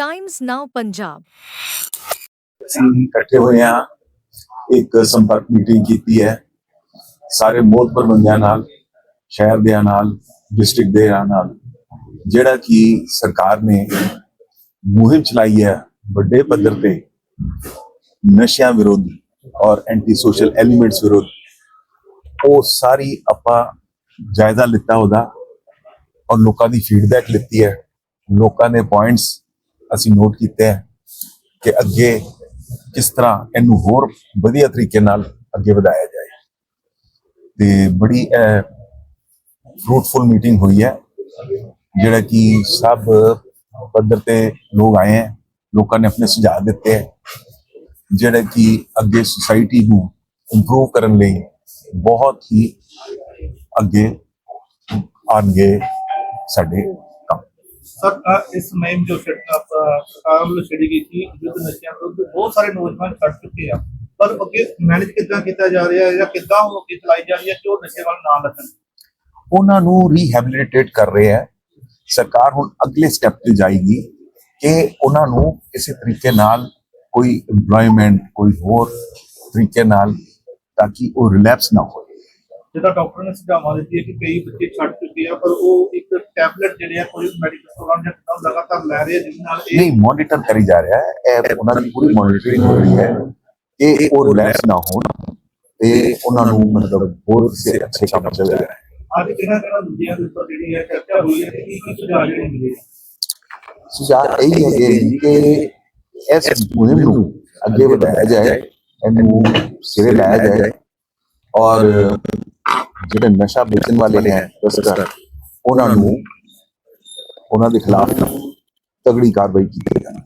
Times Now Punjab ਅਸੀਂ ਇਕੱਠੇ ਹੋਏ ਹਾਂ, ਇੱਕ ਸੰਪਰਕ ਮੀਟਿੰਗ ਕੀਤੀ ਹੈ। ਸਾਰੇ ਮੋਹਤਬਰ ਬੰਦਿਆਂ ਨਾਲ, ਸ਼ਹਿਰ ਦੇ ਨਾਲ ਡਿਸਟ੍ਰਿਕਟ ਦੇ ਨਾਲ, ਜਿਹੜਾ ਕਿ ਸਰਕਾਰ ਨੇ ਮੁਹਿੰਮ ਚਲਾਈ ਹੈ ਵੱਡੇ ਪੱਧਰ ਤੇ, ਨਸ਼ਿਆਂ ਵਿਰੁੱਧ ਔਰ ਐਂਟੀ ਸੋਸ਼ਲ ਐਲੀਮੈਂਟਸ ਵਿਰੁੱਧ, ਉਹ ਸਾਰੀ ਆਪਾਂ ਜਾਇਜ਼ਾ ਲਿੱਤਾ ਉਹਦਾ ਔਰ ਲੋਕਾਂ ਦੀ ਫੀਡਬੈਕ ਲਿੱਤੀ ਹੈ। ਲੋਕਾਂ ਦੇ ਪੁਆਇੰਟਸ ਅਸੀਂ ਨੋਟ ਕੀਤੇ ਹੈ ਕਿ ਅੱਗੇ ਕਿਸ ਤਰ੍ਹਾਂ ਇਹਨੂੰ ਹੋਰ ਵਧੀਆ ਤਰੀਕੇ ਨਾਲ ਅੱਗੇ ਵਧਾਇਆ ਜਾਏ। ਤੇ ਬੜੀ ਫਰੂਟਫੁਲ ਮੀਟਿੰਗ ਹੋਈ ਹੈ, ਜਿਹੜਾ ਕਿ ਸਭ ਪੱਧਰ ਤੇ ਲੋਕ ਆਏ ਹੈ, ਲੋਕਾਂ ਨੇ ਆਪਣੇ ਸੁਝਾਅ ਦਿੱਤੇ ਹੈ, ਜਿਹੜਾ ਕਿ ਅੱਗੇ ਸੁਸਾਇਟੀ ਨੂੰ ਇੰਪਰੂਵ ਕਰਨ ਲਈ ਬਹੁਤ ਹੀ ਅੱਗੇ ਆਣਗੇ ਸਾਡੇ ਕੰਮ ਸਰ ਅ, ਇਸ ਮੁਹਿੰਮ ਸਰਕਾਰ ਵੱਲੋਂ ਛੇੜੀ ਗਈ ਸੀ ਯੁੱਧ ਨਸ਼ਿਆਂ ਵਿਰੁੱਧ ਬਹੁਤ ਸਾਰੇ ਨੌਜਵਾਨ ਛੱਡ ਚੁੱਕੇ ਆ। ਪਰ ਅੱਗੇ ਮੈਨੇਜ ਕਿੱਦਾਂ ਕੀਤਾ ਜਾ ਰਿਹਾ ਹੈ ਜਾਂ ਕਿੱਦਾਂ ਉਹ ਅੱਗੇ ਚਲਾਈ ਜਾ ਰਹੀ ਹੈ ਕਿ ਉਹ ਨਸ਼ੇ ਵੱਲ ਨਾ ਲੱਗਣ ਉਹਨਾਂ ਨੂੰ ਰੀਹੈਬਿਲਿਟੇਟ ਕਰ ਰਹੇ ਹੈ। ਸਰਕਾਰ ਹੁਣ ਅਗਲੇ ਸਟੈਪ ਤੇ ਜਾਏਗੀ ਕਿ ਉਹਨਾਂ ਨੂੰ ਕਿਸੇ ਤਰੀਕੇ ਨਾਲ ਕੋਈ EMPLOYMENT ਕੋਈ ਹੋਰ ਤਰੀਕੇ ਨਾਲ ਤਾਂ ਕਿ ਉਹ ਰਿਲੈਪਸ ਨਾ ਹੋਵੇ ਜਿੱਦਾਂ ਡਾਕਟਰ ਨੇ ਸੁਝਾਵਾਂ ਦਿੱਤੀ ਕਿ ਕਈ ਬੱਚੇ ਛੱਡ ਚੁੱਕੇ ਆ ਪਰ ਉਹ ਇੱਕ ਟੈਬਲੇਟ ਜਿਹੜੇ ਆ ਕੋਈ ਮੈਡੀਕਲ ਸਟੋਰਾਂ ਜਾਂ ਕਿਤਾਬ ਲਗਾਤਾਰ ਲੈ ਰਹੇ ਜਿਹਦੇ ਨਾਲ ਇਹ ਨਹੀਂ ਮੋਨੀਟਰ ਕਰੀ ਜਾ ਰਿਹਾ ਹੈ। ਇਹ ਉਹਨਾਂ ਦੀ ਪੂਰੀ ਮੋਨੀਟਰਿੰਗ ਹੋ ਰਹੀ ਹੈ। ਕਿ ਉਹ ਰਿਲੈਕਸ ਨਾ ਹੋਣ ਤੇ ਉਹਨਾਂ ਨੂੰ ਮਤਲਬ ਹੋਰ ਕਿਸੇ ਅੱਛੇ ਕੰਮ ਚੱਲ ਰਿਹਾ ਹੈ ਅੱਜ ਕਿਹੜਾ ਕਿਹੜਾ ਦੂਜਿਆਂ ਦੇ ਉੱਪਰ ਜਿਹੜੀ ਹੈ ਚਰਚਾ ਹੋਈ ਹੈ ਕਿ ਕੀ ਸੁਝਾਅ ਜਿਹੜੇ ਮਿਲੇ? ਸੁਝਾਅ ਇਹ ਹੈ ਕਿ ਇਸ ਮੁਹਿੰਮ ਨੂੰ ਅੱਗੇ ਵਧਾਇਆ ਜਾਏ ਇਹਨੂੰ ਸਿਰੇ ਲਾਇਆ ਜਾਏ ਔਰ ਜਿਹੜੇ ਨਸ਼ਾ ਵੇਚਣ ਵਾਲੇ ਹੈ ਤਸਕਰ ਉਹਨਾਂ ਨੂੰ ਉਹਨਾਂ ਦੇ ਖਿਲਾਫ ਤਗੜੀ ਕਾਰਵਾਈ ਕੀਤੀ ਜਾਏ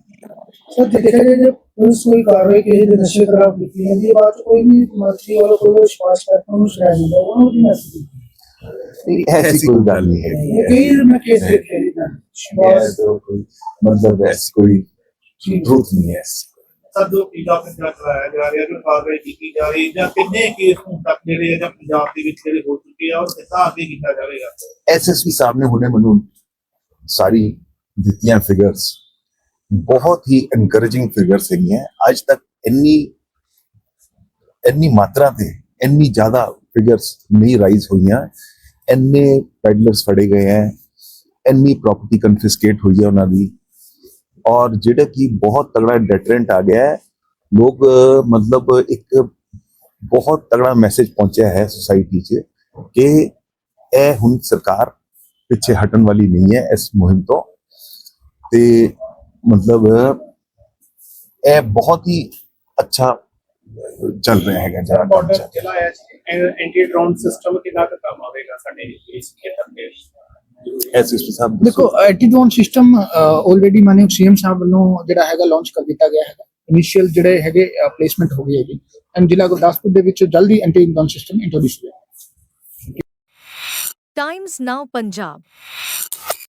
ਸਰ ਦੇਖਿਆ ਜਾਏ ਜੇ ਪੁਲਿਸ ਕੋਈ ਕਾਰਵਾਈ ਕਿਸੇ ਦੇ ਨਸ਼ੇ ਖਰਾਬ ਕੀਤੀ ਹੈ ਇਹ ਬਾਤ 'ਚ ਕੋਈ ਵੀ ਮਰਜ਼ੀ ਵਾਲਾ ਕੋਈ ਵਿਸ਼ਵਾਸ ਕਰਤਾ ਉਹਨੂੰ ਸ਼ਰਾਬ ਦਿੰਦਾ ਉਹਨੂੰ ਵੀ ਮੈਸੇਜ ਨਹੀਂ, ਐਸੀ ਕੋਈ ਗੱਲ ਨਹੀਂ ਹੈ। ਇਹ ਕਈ ਮੈਂ ਕੇਸ ਦੇਖੇ ਜੀ। ਨਾ ਵਿਸ਼ਵਾਸ ਮਤਲਬ ਐਸੀ ਕੋਈ ਜ਼ਰੂਰਤ ਨਹੀਂ ਹੈ ਸਰ ਜੋ ਪੀਲਾ ਪੰਜਾਬ ਚਲਾਇਆ ਜਾ ਰਿਹਾ, ਜੋ ਕਾਰਵਾਈ ਕੀਤੀ ਜਾ ਰਹੀ ਜਾਂ ਕਿੰਨੇ ਕੇਸ ਹੁਣ ਤੱਕ ਜਿਹੜੇ ਆ ਜਾਂ ਪੰਜਾਬ ਦੇ ਵਿੱਚ ਜਿਹੜੇ ਹੋ ਚੁੱਕੇ ਆ ਔਰ ਕਿੱਦਾਂ ਅੱਗੇ ਕੀਤਾ ਜਾਵੇਗਾ? ਐਸਐਸਪੀ ਸਾਹਿਬ ਨੇ ਹੁਣੇ ਮੈਨੂੰ ਸਾਰੀ ਦਿੱਤੀਆਂ ਫਿਗਰਸ ਬਹੁਤ ਹੀ ਐਨਕਰੇਜਿੰਗ ਫਿਗਰਸ ਹੈਗੀਆਂ। ਅੱਜ ਤੱਕ ਇੰਨੀ ਇੰਨੀ ਮਾਤਰਾ ਤੇ ਇੰਨੀ ਜ਼ਿਆਦਾ ਫਿਗਰਸ ਨਹੀਂ ਰਾਈਜ਼ ਹੋਈਆਂ। ਇੰਨੇ ਪੈਡਲਰਸ ਫੜੇ ਗਏ ਹੈ ਇੰਨੀ ਪ੍ਰਾਪਰਟੀ ਕਨਫਿਸਕੇਟ ਹੋਈ ਹੈ ਉਹਨਾਂ ਦੀ। ਔਰ ਜਿਹੜਾ ਕਿ ਬਹੁਤ ਤਗੜਾ ਡੈਟਰੈਂਟ ਆ ਗਿਆ ਹੈ, ਲੋਕ ਮਤਲਬ ਇੱਕ ਬਹੁਤ ਤਗੜਾ ਮੈਸੇਜ ਪਹੁੰਚਿਆ ਹੈ ਸੋਸਾਇਟੀ 'ਚ ਕਿ ਇਹ ਹੁਣ ਸਰਕਾਰ ਪਿੱਛੇ ਹਟਣ ਵਾਲੀ ਨਹੀਂ ਹੈ ਇਸ ਮੁਹਿੰਮ ਤੋਂ। ਤੇ ਮਤਲਬ, ਇਹ ਬਹੁਤ ਹੀ ਅੱਛਾ ਚੱਲ ਰਿਹਾ ਹੈਗਾ ਜਰਾ ਕੰਮ ਚੱਲ ਐਂਟੀ ਡਰੋਨ ਸਿਸਟਮ ਕਿੰਨਾ ਕੰਮ ਆਵੇਗਾ ਸਾਡੇ ਇਸ ਖੇਤਰ ਦੇ ਐਸਐਸਪੀ ਸਾਹਿਬ ਦੇਖੋ ਸਿਸਟਮ ਆਲਰੇਡੀ ਮਾਨਯੋਗ ਸੀਐਮ ਸਾਹਿਬ ਵੱਲੋਂ ਜਿਹੜਾ ਹੈਗਾ ਲਾਂਚ ਕਰ ਦਿੱਤਾ ਗਿਆ ਹੈਗਾ। ਇਨੀਸ਼ੀਅਲ ਜਿਹੜੇ ਹੈਗੇ ਪਲੇਸਮੈਂਟ ਹੋ ਗਈ ਹੈਗੀ। ਐਂਡ ਜ਼ਿਲ੍ਹਾ ਗੁਰਦਾਸਪੁਰ ਦੇ ਵਿੱਚ ਜਲਦੀ ਐਂਟੀ ਡਰੋਨ ਸਿਸਟਮ ਇੰਟਰੋਡਿਊਸ ਹੋਇਆ। Times Now Punjab